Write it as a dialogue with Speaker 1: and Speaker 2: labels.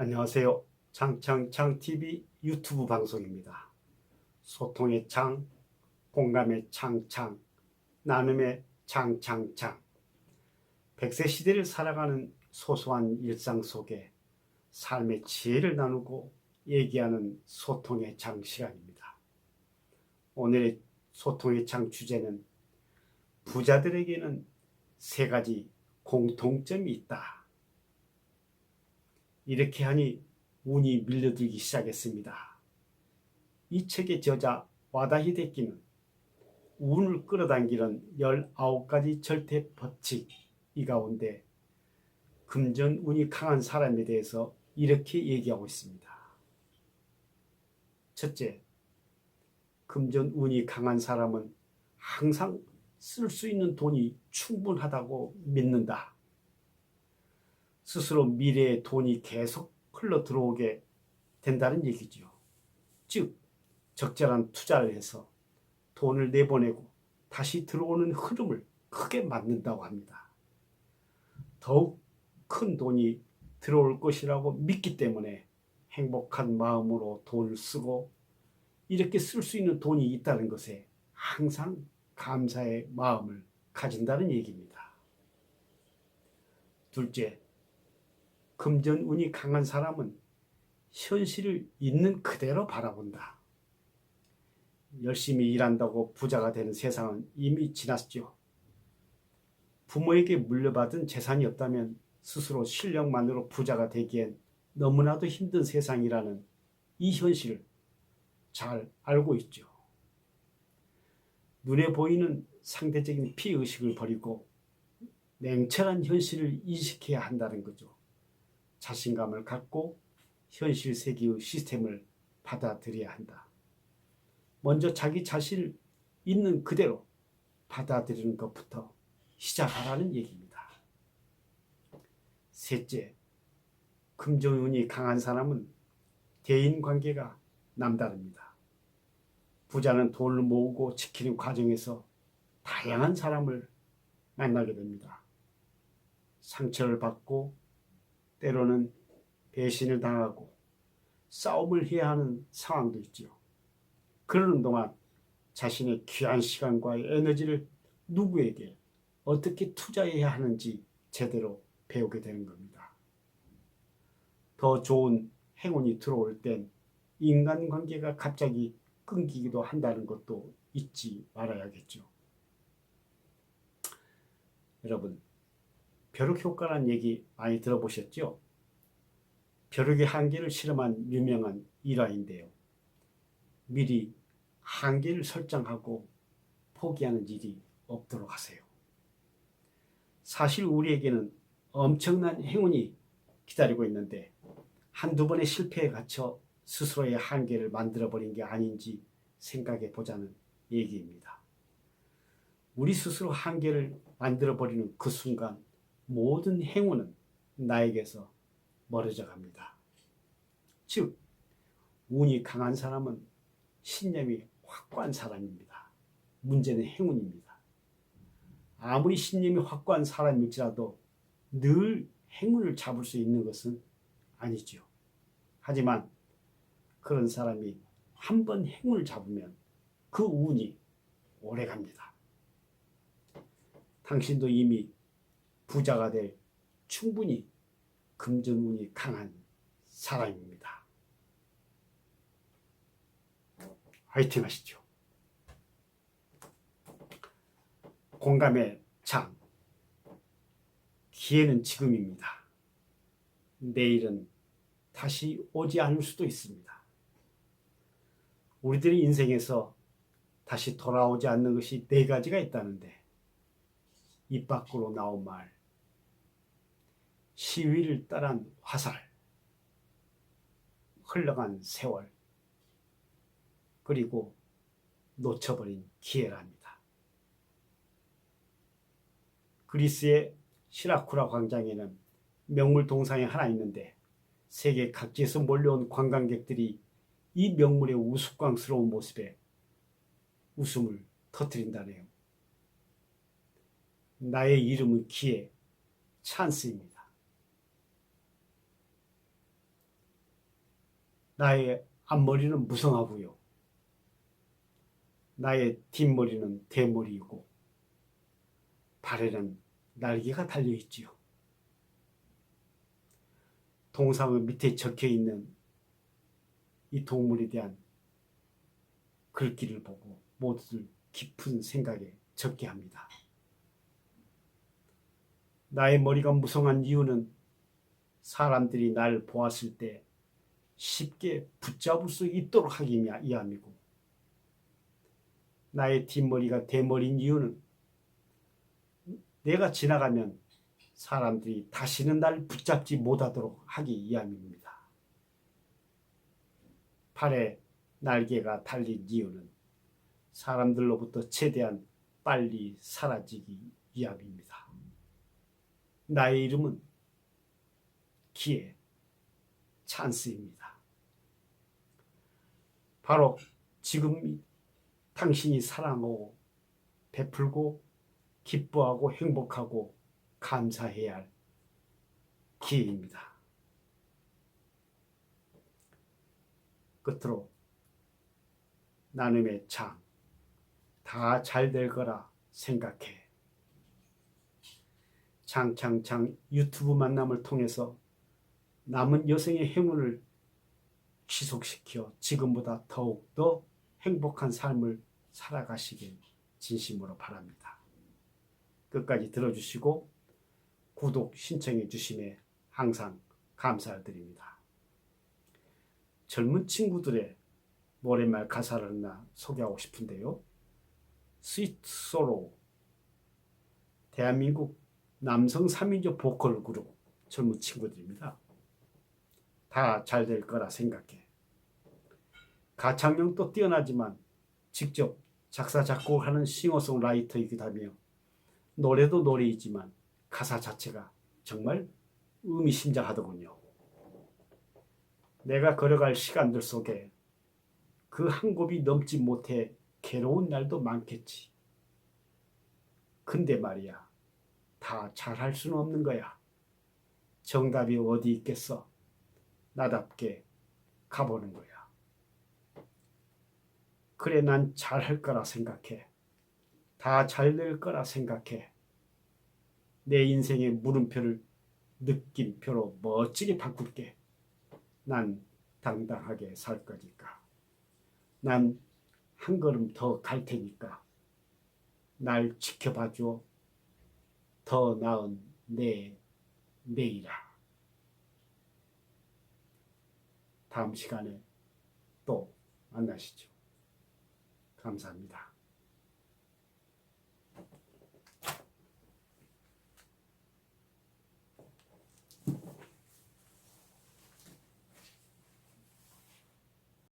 Speaker 1: 안녕하세요. 장창창TV 유튜브 방송입니다. 소통의 창, 공감의 창창, 나눔의 창창창. 백세 시대를 살아가는 소소한 일상 속에 삶의 지혜를 나누고 얘기하는 소통의 창 시간입니다. 오늘의 소통의 창 주제는 부자들에게는 세 가지 공통점이 있다. 이렇게 하니 운이 밀려들기 시작했습니다. 이 책의 저자 와다히 데키는 운을 끌어당기는 19가지 절대 법칙 이 가운데 금전 운이 강한 사람에 대해서 이렇게 얘기하고 있습니다. 첫째, 금전 운이 강한 사람은 항상 쓸 수 있는 돈이 충분하다고 믿는다. 스스로 미래의 돈이 계속 흘러 들어오게 된다는 얘기죠. 즉, 적절한 투자를 해서 돈을 내보내고 다시 들어오는 흐름을 크게 만든다고 합니다. 더욱 큰 돈이 들어올 것이라고 믿기 때문에 행복한 마음으로 돈을 쓰고 이렇게 쓸 수 있는 돈이 있다는 것에 항상 감사의 마음을 가진다는 얘기입니다. 둘째, 금전운이 강한 사람은 현실을 있는 그대로 바라본다. 열심히 일한다고 부자가 되는 세상은 이미 지났죠. 부모에게 물려받은 재산이 없다면 스스로 실력만으로 부자가 되기엔 너무나도 힘든 세상이라는 이 현실을 잘 알고 있죠. 눈에 보이는 상대적인 피의식을 버리고 냉철한 현실을 인식해야 한다는 거죠. 자신감을 갖고 현실 세계의 시스템을 받아들여야 한다. 먼저 자기 자신을 있는 그대로 받아들이는 것부터 시작하라는 얘기입니다. 셋째, 금전운이 강한 사람은 대인 관계가 남다릅니다. 부자는 돈을 모으고 지키는 과정에서 다양한 사람을 만나게 됩니다. 상처를 받고 때로는 배신을 당하고 싸움을 해야 하는 상황도 있지요. 그러는 동안 자신의 귀한 시간과 에너지를 누구에게 어떻게 투자해야 하는지 제대로 배우게 되는 겁니다. 더 좋은 행운이 들어올 땐 인간관계가 갑자기 끊기기도 한다는 것도 잊지 말아야겠죠. 여러분, 벼룩 효과라는 얘기 많이 들어보셨죠? 벼룩의 한계를 실험한 유명한 일화인데요. 미리 한계를 설정하고 포기하는 일이 없도록 하세요. 사실 우리에게는 엄청난 행운이 기다리고 있는데 한두 번의 실패에 갇혀 스스로의 한계를 만들어버린 게 아닌지 생각해 보자는 얘기입니다. 우리 스스로 한계를 만들어버리는 그 순간 모든 행운은 나에게서 멀어져 갑니다. 즉, 운이 강한 사람은 신념이 확고한 사람입니다. 문제는 행운입니다. 아무리 신념이 확고한 사람일지라도 늘 행운을 잡을 수 있는 것은 아니죠. 하지만 그런 사람이 한 번 행운을 잡으면 그 운이 오래 갑니다. 당신도 이미 부자가 될 충분히 금전운이 강한 사람입니다. 화이팅 하시죠. 공감의 장. 기회는 지금입니다. 내일은 다시 오지 않을 수도 있습니다. 우리들의 인생에서 다시 돌아오지 않는 것이 네 가지가 있다는데 입 밖으로 나온 말 시위를 따른 화살 흘러간 세월 그리고 놓쳐버린 기회랍니다. 그리스의 시라쿠라 광장에는 명물 동상이 하나 있는데 세계 각지에서 몰려온 관광객들이 이 명물의 우스꽝스러운 모습에 웃음을 터뜨린다네요. 나의 이름은 기회, 찬스입니다. 나의 앞머리는 무성하고요. 나의 뒷머리는 대머리이고 발에는 날개가 달려 있지요. 동상의 밑에 적혀 있는 이 동물에 대한 글귀를 보고 모두들 깊은 생각에 적게 합니다. 나의 머리가 무성한 이유는 사람들이 날 보았을 때 쉽게 붙잡을 수 있도록 하기 위함이고 나의 뒷머리가 대머리인 이유는 내가 지나가면 사람들이 다시는 날 붙잡지 못하도록 하기 위함입니다. 팔에 날개가 달린 이유는 사람들로부터 최대한 빨리 사라지기 위함입니다. 나의 이름은 기회, 찬스입니다. 바로 지금 당신이 사랑하고 베풀고 기뻐하고 행복하고 감사해야 할 기회입니다. 끝으로 나눔의 창, 다 잘 될 거라 생각해. 창창창 유튜브 만남을 통해서 남은 여성의 행운을 지속시켜 지금보다 더욱더 행복한 삶을 살아가시길 진심으로 바랍니다. 끝까지 들어주시고 구독 신청해 주심에 항상 감사를 드립니다. 젊은 친구들의 노랫말 가사를 하나 소개하고 싶은데요. 스위트 소로 대한민국 남성 3인조 보컬 그룹 젊은 친구들입니다. 다 잘 될 거라 생각해. 가창력도 뛰어나지만 직접 작사 작곡하는 싱어송라이터이기도 하며 노래도 노래이지만 가사 자체가 정말 의미심장하더군요. 내가 걸어갈 시간들 속에 그 한 곱이 넘지 못해 괴로운 날도 많겠지. 근데 말이야, 다 잘할 수는 없는 거야. 정답이 어디 있겠어? 나답게 가보는 거야. 그래, 난 잘할 거라 생각해. 다 잘 될 거라 생각해. 내 인생의 물음표를 느낌표로 멋지게 바꿀게. 난 당당하게 살 거니까. 난 한 걸음 더 갈 테니까. 날 지켜봐 줘. 더 나은 내 내일아. 다음 시간에 또 만나시죠. 감사합니다.